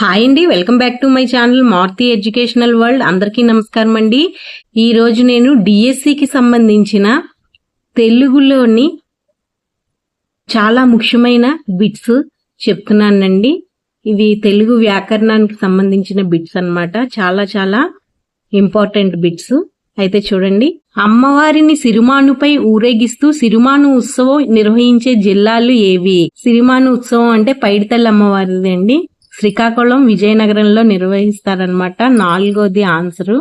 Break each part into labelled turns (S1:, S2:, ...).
S1: hi అండి welcome back to my channel Marthi educational world అందరికీ నమస్కారం అండి ఈరోజు నేను డిఎస్సికి e సంబంధించిన తెలుగులోని చాలా ముఖ్యమైన బిట్స్ చెప్తున్నానండి ఇవి తెలుగు వ్యాకరణానికి సంబంధించిన బిట్స్ అనమాట చాలా చాలా ఇంపార్టెంట్ బిట్స్ అయితే చూడండి అమ్మవారిని సిరిమానుపై ఊరేగిస్తూ సిరిమాను ఉత్సవం నిర్వహించే జిల్లాలు ఏవి సిరిమాను ఉత్సవం అంటే పైడితల్లి అమ్మవారిది అండి శ్రీకాకుళం విజయనగరంలో నిర్వహిస్తారనమాట నాలుగోది ఆన్సరు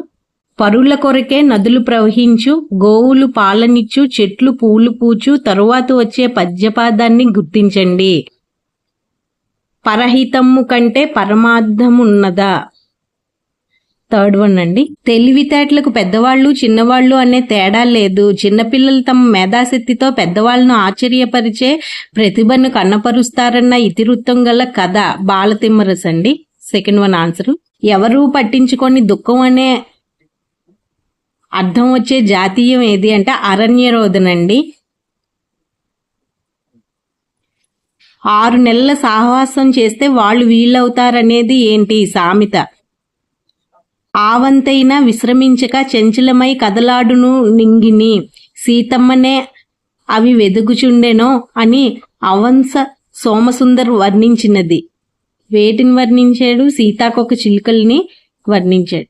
S1: పరుల కొరకే నదులు ప్రవహించు గోవులు పాలనిచ్చు చెట్లు పూలు పూచు తరువాత వచ్చే పద్యపాదాన్ని గుర్తించండి పరహితమ్ము కంటే పరమార్థమున్నదా థర్డ్ వన్ అండి తెలివితేటలకు పెద్దవాళ్ళు చిన్నవాళ్ళు అనే తేడా లేదు చిన్నపిల్లలు తమ మేధాశక్తితో పెద్దవాళ్ళను ఆశ్చర్యపరిచే ప్రతిభను కన్నపరుస్తారన్న ఇతివృత్తం గల కథ బాలతిమ్మరస్ అండి సెకండ్ వన్ ఆన్సర్ ఎవరు పట్టించుకొని దుఃఖం అనే అర్థం వచ్చే జాతీయం ఏది అంటే అరణ్యరోధనండి ఆరు నెలల సాహసం చేస్తే వాళ్ళు వీళ్ళవుతారనేది ఏంటి సామెత ఆవంతైన విశ్రమించక చెంచలమై కదలాడును నింగిని సీతమ్మనే అవి వెదుగుచుండెనో అని అవంశ సోమసుందర్ వర్ణించినది వేటిని వర్ణించాడు సీతాకొక చిలుకల్ని వర్ణించాడు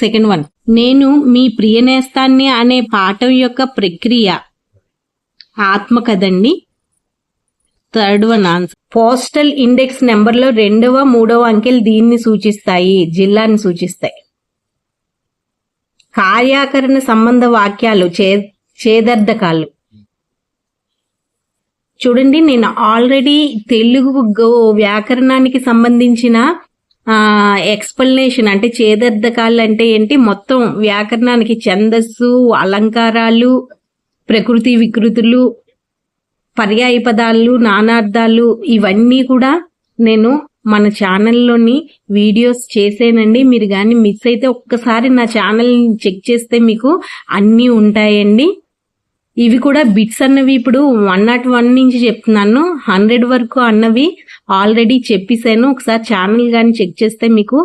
S1: సెకండ్ వన్ నేను మీ ప్రియనేస్తాన్ని అనే పాఠం యొక్క ప్రక్రియ ఆత్మకదండి third one answer postal index నెంబర్లో రెండవ మూడవ అంకెలు దీన్ని సూచిస్తాయి జిల్లాని సూచిస్తాయి కార్యాకరణ సంబంధ వాక్యాలు చే చూడండి నేను ఆల్రెడీ తెలుగు వ్యాకరణానికి సంబంధించిన ఎక్స్ప్లెనేషన్ అంటే చేదర్ధకాలు అంటే ఏంటి మొత్తం వ్యాకరణానికి ఛందస్సు అలంకారాలు ప్రకృతి వికృతులు పర్యాయ పదాలు నానార్థాలు ఇవన్నీ కూడా నేను మన ఛానల్లోని వీడియోస్ చేసేనండి మీరు కానీ మిస్ అయితే ఒక్కసారి నా ఛానల్ని చెక్ చేస్తే మీకు అన్నీ ఉంటాయండి ఇవి కూడా బిట్స్ అన్నవి ఇప్పుడు వన్ నాట్ వన్ నుంచి చెప్తున్నాను హండ్రెడ్ వరకు అన్నవి ఆల్రెడీ చెప్పేశాను ఒకసారి ఛానల్ కానీ చెక్ చేస్తే మీకు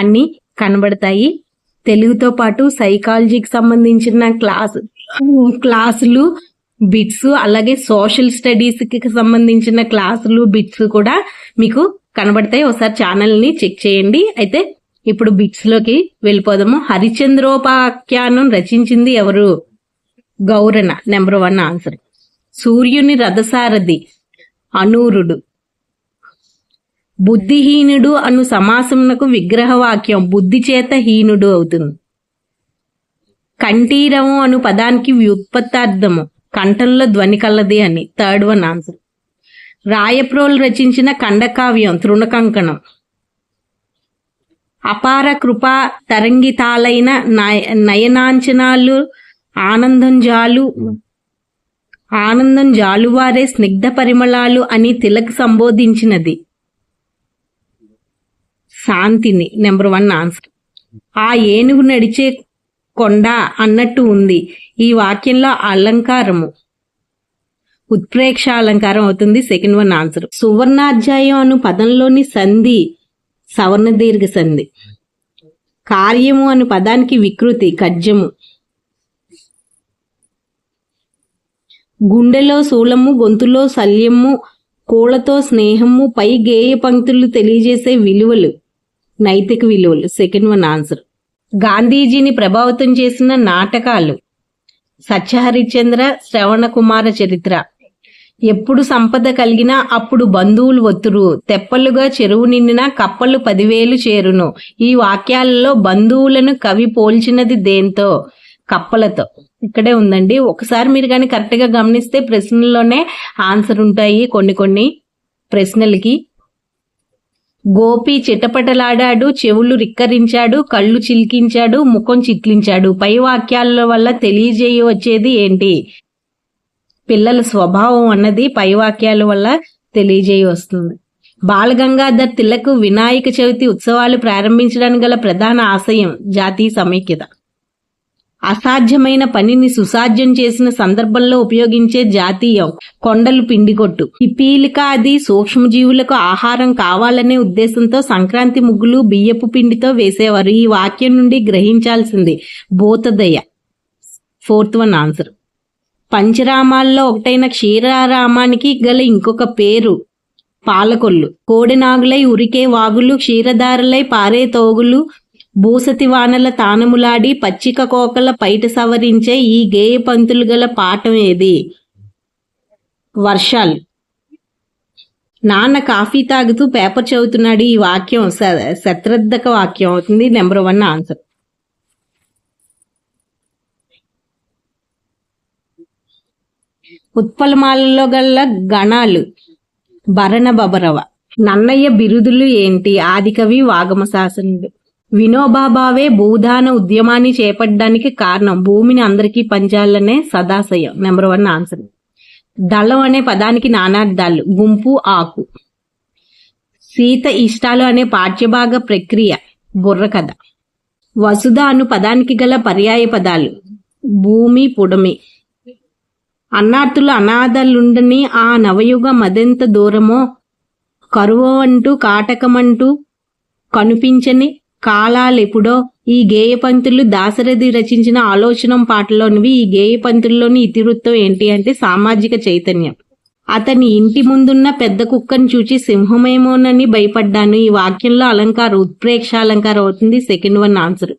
S1: అన్నీ కనబడతాయి తెలుగుతో పాటు సైకాలజీకి సంబంధించిన క్లాస్ క్లాసులు బిట్స్ అలాగే సోషల్ స్టడీస్ కి సంబంధించిన క్లాసులు బిట్స్ కూడా మీకు కనబడతాయి ఒకసారి ఛానల్ ని చెక్ చేయండి అయితే ఇప్పుడు బిట్స్ లోకి వెళ్ళిపోదాము హరిచంద్రోపాఖ్యానం రచించింది ఎవరు గౌరణ నెంబర్ వన్ ఆన్సర్ సూర్యుని రథసారథి అనూరుడు బుద్ధిహీనుడు అను విగ్రహ విగ్రహవాక్యం బుద్ధి చేత హీనుడు అవుతుంది కంఠీరము అను పదానికి వ్యుత్పత్తార్థము కంఠంలో ధ్వని కలది అని థర్డ్ వన్ ఆన్సర్ రాయప్రోలు రచించిన ఖండకావ్యం తృణకంకణం అపార కృపా తరంగితాలైన నయనాంచనాలు ఆనందం జాలు ఆనందం జాలువారే స్నిగ్ధ పరిమళాలు అని తిలక్ సంబోధించినది శాంతిని నెంబర్ వన్ ఆన్సర్ ఆ ఏనుగు నడిచే కొండ అన్నట్టు ఉంది ఈ వాక్యంలో అలంకారము ఉత్ప్రేక్ష అలంకారం అవుతుంది సెకండ్ వన్ ఆన్సర్ సువర్ణాధ్యాయం అను పదంలోని సంధి సవర్ణ దీర్ఘ సంధి కార్యము అను పదానికి వికృతి కజ్జము గుండెలో శూలము గొంతులో శల్యము కోళ్లతో స్నేహము పై గేయ పంక్తులు తెలియజేసే విలువలు నైతిక విలువలు సెకండ్ వన్ ఆన్సర్ గాంధీజీని ప్రభావితం చేసిన నాటకాలు సత్యహరిశ్చంద్ర శ్రవణ కుమార చరిత్ర ఎప్పుడు సంపద కలిగినా అప్పుడు బంధువులు ఒత్తురు తెప్పలుగా చెరువు నిండినా కప్పలు పదివేలు చేరును ఈ వాక్యాలలో బంధువులను కవి పోల్చినది దేంతో కప్పలతో ఇక్కడే ఉందండి ఒకసారి మీరు కానీ కరెక్ట్గా గమనిస్తే ప్రశ్నల్లోనే ఆన్సర్ ఉంటాయి కొన్ని కొన్ని ప్రశ్నలకి గోపి చిటపటలాడాడు చెవులు రిక్కరించాడు కళ్ళు చిలికించాడు ముఖం చిట్లించాడు పై వాక్యాల వల్ల తెలియజేయవచ్చేది ఏంటి పిల్లల స్వభావం అన్నది పై వాక్యాల వల్ల వస్తుంది బాలగంగాధర్ తిలకు వినాయక చవితి ఉత్సవాలు ప్రారంభించడానికి గల ప్రధాన ఆశయం జాతీయ సమైక్యత అసాధ్యమైన పనిని సుసాధ్యం చేసిన సందర్భంలో ఉపయోగించే జాతీయం కొండలు పిండికొట్టు పిపీలికాది సూక్ష్మజీవులకు ఆహారం కావాలనే ఉద్దేశంతో సంక్రాంతి ముగ్గులు బియ్యపు పిండితో వేసేవారు ఈ వాక్యం నుండి గ్రహించాల్సింది భూతదయ ఫోర్త్ వన్ ఆన్సర్ పంచరామాల్లో ఒకటైన క్షీరారామానికి గల ఇంకొక పేరు పాలకొల్లు కోడినాగులై ఉరికే వాగులు క్షీరధారలై పారే తోగులు భూసతి వానల తానములాడి పచ్చిక కోకల పైట సవరించే ఈ గేయ పంతులు గల పాఠం ఏది వర్షాలు నాన్న కాఫీ తాగుతూ పేపర్ చదువుతున్నాడు ఈ వాక్యం శత్రద్ధక వాక్యం అవుతుంది నెంబర్ వన్ ఆన్సర్ ఉత్పలమాలలో గల గణాలు భరణ బబరవ నన్నయ్య బిరుదులు ఏంటి ఆదికవి వాగమ శాసనుడు వినోబాబావే భూదాన ఉద్యమాన్ని చేపట్టడానికి కారణం భూమిని అందరికీ పంచాలనే సదాశయం నెంబర్ వన్ ఆన్సర్ దళం అనే పదానికి నానార్థాలు గుంపు ఆకు సీత ఇష్టాలు అనే పాఠ్యభాగ ప్రక్రియ బుర్రకథ వసుధ అను పదానికి గల పర్యాయ పదాలు భూమి పుడమి అన్నార్థులు అనాథలుండని ఆ నవయుగ మదెంత దూరమో కరువంటూ అంటూ కాటకమంటూ కనిపించని కాలాలెప్పుడో ఈ గేయ పంతులు దాశరథి రచించిన ఆలోచన పాటలోనివి ఈ గేయ పంతుల్లోని ఇతివృత్తం ఏంటి అంటే సామాజిక చైతన్యం అతని ఇంటి ముందున్న పెద్ద కుక్కను చూచి సింహమేమోనని భయపడ్డాను ఈ వాక్యంలో అలంకారం ఉత్ప్రేక్ష అలంకారం అవుతుంది సెకండ్ వన్ ఆన్సర్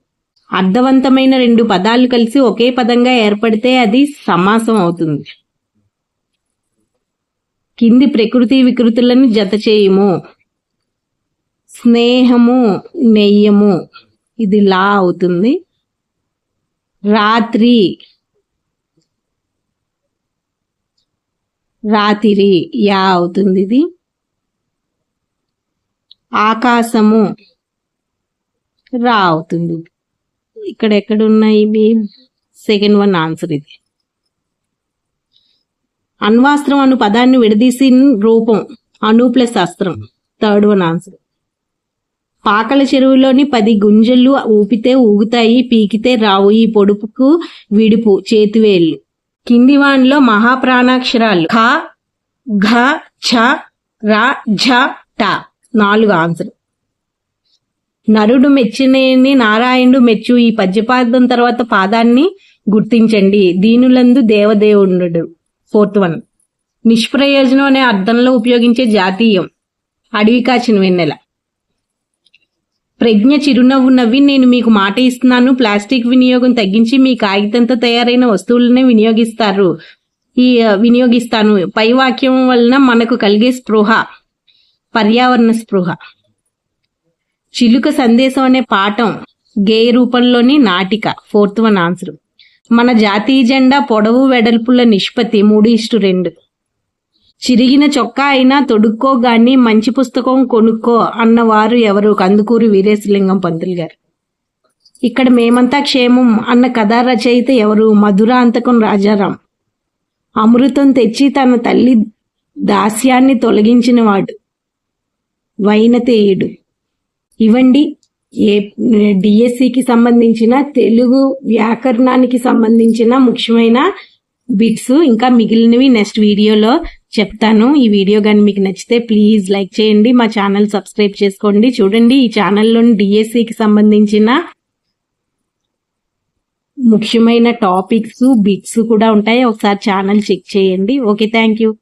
S1: అర్థవంతమైన రెండు పదాలు కలిసి ఒకే పదంగా ఏర్పడితే అది సమాసం అవుతుంది కింది ప్రకృతి వికృతులను జత చేయము స్నేహము నెయ్యము ఇది లా అవుతుంది రాత్రి రాత్రి యా అవుతుంది ఇది ఆకాశము రా అవుతుంది ఇక్కడ ఎక్కడ ఉన్నాయి ఇవి సెకండ్ వన్ ఆన్సర్ ఇది అణ్వాస్త్రం అను పదాన్ని విడదీసిన రూపం అణు ప్లస్ అస్త్రం థర్డ్ వన్ ఆన్సర్ పాకల చెరువులోని పది గుంజలు ఊపితే ఊగుతాయి పీకితే రావు ఈ పొడుపుకు విడుపు చేతివేళ్ళు కిందివాణిలో మహాప్రాణాక్షరాలు ఖ ఘ ఛ రా ఝ ట నాలుగు ఆన్సర్ నరుడు మెచ్చినేని నారాయణుడు మెచ్చు ఈ పద్యపాదం తర్వాత పాదాన్ని గుర్తించండి దీనులందు దేవదేవుడు ఫోర్త్ వన్ నిష్ప్రయోజనం అనే అర్థంలో ఉపయోగించే జాతీయం అడవి కాచిన వెన్నెల ప్రజ్ఞ చిరునవ్వు నవ్వి నేను మీకు మాట ఇస్తున్నాను ప్లాస్టిక్ వినియోగం తగ్గించి మీ కాగితంతో తయారైన వస్తువులనే వినియోగిస్తారు ఈ వినియోగిస్తాను పై వాక్యం వలన మనకు కలిగే స్పృహ పర్యావరణ స్పృహ చిలుక సందేశం అనే పాఠం గేయ రూపంలోని నాటిక ఫోర్త్ వన్ ఆన్సర్ మన జాతీయ జెండా పొడవు వెడల్పుల నిష్పత్తి మూడు ఇష్టు రెండు చిరిగిన చొక్కా అయినా తొడుక్కో గాని మంచి పుస్తకం కొనుక్కో అన్నవారు ఎవరు కందుకూరు వీరేశలింగం పంతులు గారు ఇక్కడ మేమంతా క్షేమం అన్న కథా రచయిత ఎవరు మధురాంతకం రాజారాం అమృతం తెచ్చి తన తల్లి దాస్యాన్ని తొలగించినవాడు వైనతేయుడు ఇవండి ఏ డిఎస్సికి సంబంధించిన తెలుగు వ్యాకరణానికి సంబంధించిన ముఖ్యమైన బిట్స్ ఇంకా మిగిలినవి నెక్స్ట్ వీడియోలో చెప్తాను ఈ వీడియో కానీ మీకు నచ్చితే ప్లీజ్ లైక్ చేయండి మా ఛానల్ సబ్స్క్రైబ్ చేసుకోండి చూడండి ఈ ఛానల్లోని డిఎస్సికి సంబంధించిన ముఖ్యమైన టాపిక్స్ బిట్స్ కూడా ఉంటాయి ఒకసారి ఛానల్ చెక్ చేయండి ఓకే థ్యాంక్